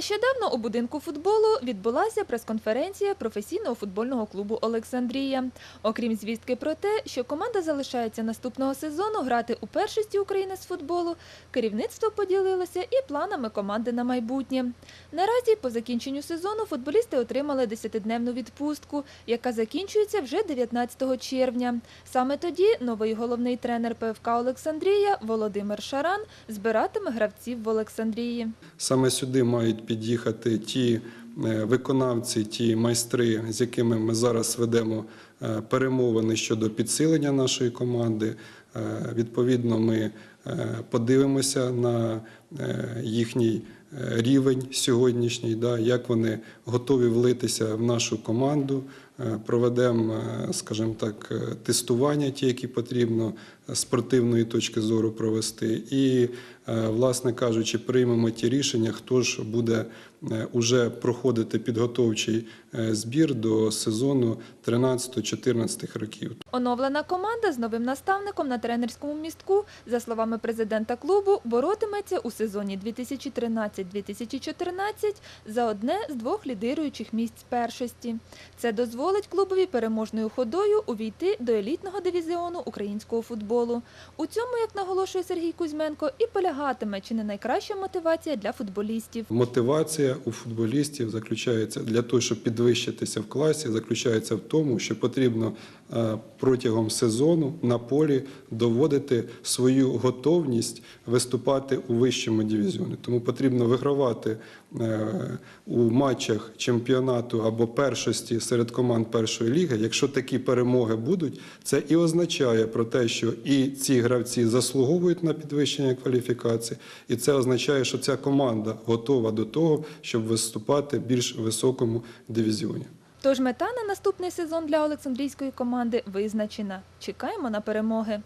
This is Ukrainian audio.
Нещодавно у будинку футболу відбулася прес-конференція професійного футбольного клубу Олександрія. Окрім звістки про те, що команда залишається наступного сезону грати у першості України з футболу, керівництво поділилося і планами команди на майбутнє. Наразі по закінченню сезону футболісти отримали 10-дневну відпустку, яка закінчується вже 19 червня. Саме тоді новий головний тренер ПФК Олександрія Володимир Шаран збиратиме гравців в Олександрії. Саме сюди мають під'їхати ті е, виконавці, ті майстри, з якими ми зараз ведемо е, перемовини щодо підсилення нашої команди. Е, Відповідно, ми подивимося на їхній рівень сьогоднішній, да, як вони готові влитися в нашу команду. Е, Проведемо, е, скажімо так, е, тестування, ті, які потрібно з спортивної точки зору провести, і, е, власне кажучи, приймемо ті рішення, хто ж буде е, уже проходити підготовчий е, збір до сезону 13-14 років. Оновлена команда з новим наставником на тренерському містку, за словами президента клубу, боротиметься у сезоні 2013-2014 за одне з двох лідируючих місць першості. Це дозволить клубові переможною ходою увійти до елітного дивізіону українського футболу. У цьому, як наголошує Сергій Кузьменко, і полягатиме чи не найкраща мотивація для футболістів. Мотивація у футболістів заключається для того, щоб підвищитися в класі, заключається в тому, що потрібно протягом сезону на полі доводити свою готовність виступати у вищому дивізіоні. Тому потрібно вигравати е, у матчах чемпіонату або першості серед команд першої ліги. Якщо такі перемоги будуть, це і означає про те, що і ці гравці заслуговують на підвищення кваліфікації, і це означає, що ця команда готова до того, щоб виступати більш високому дивізіоні. Тож мета на наступний сезон для Олександрійської команди визначена. Чекаємо на перемоги.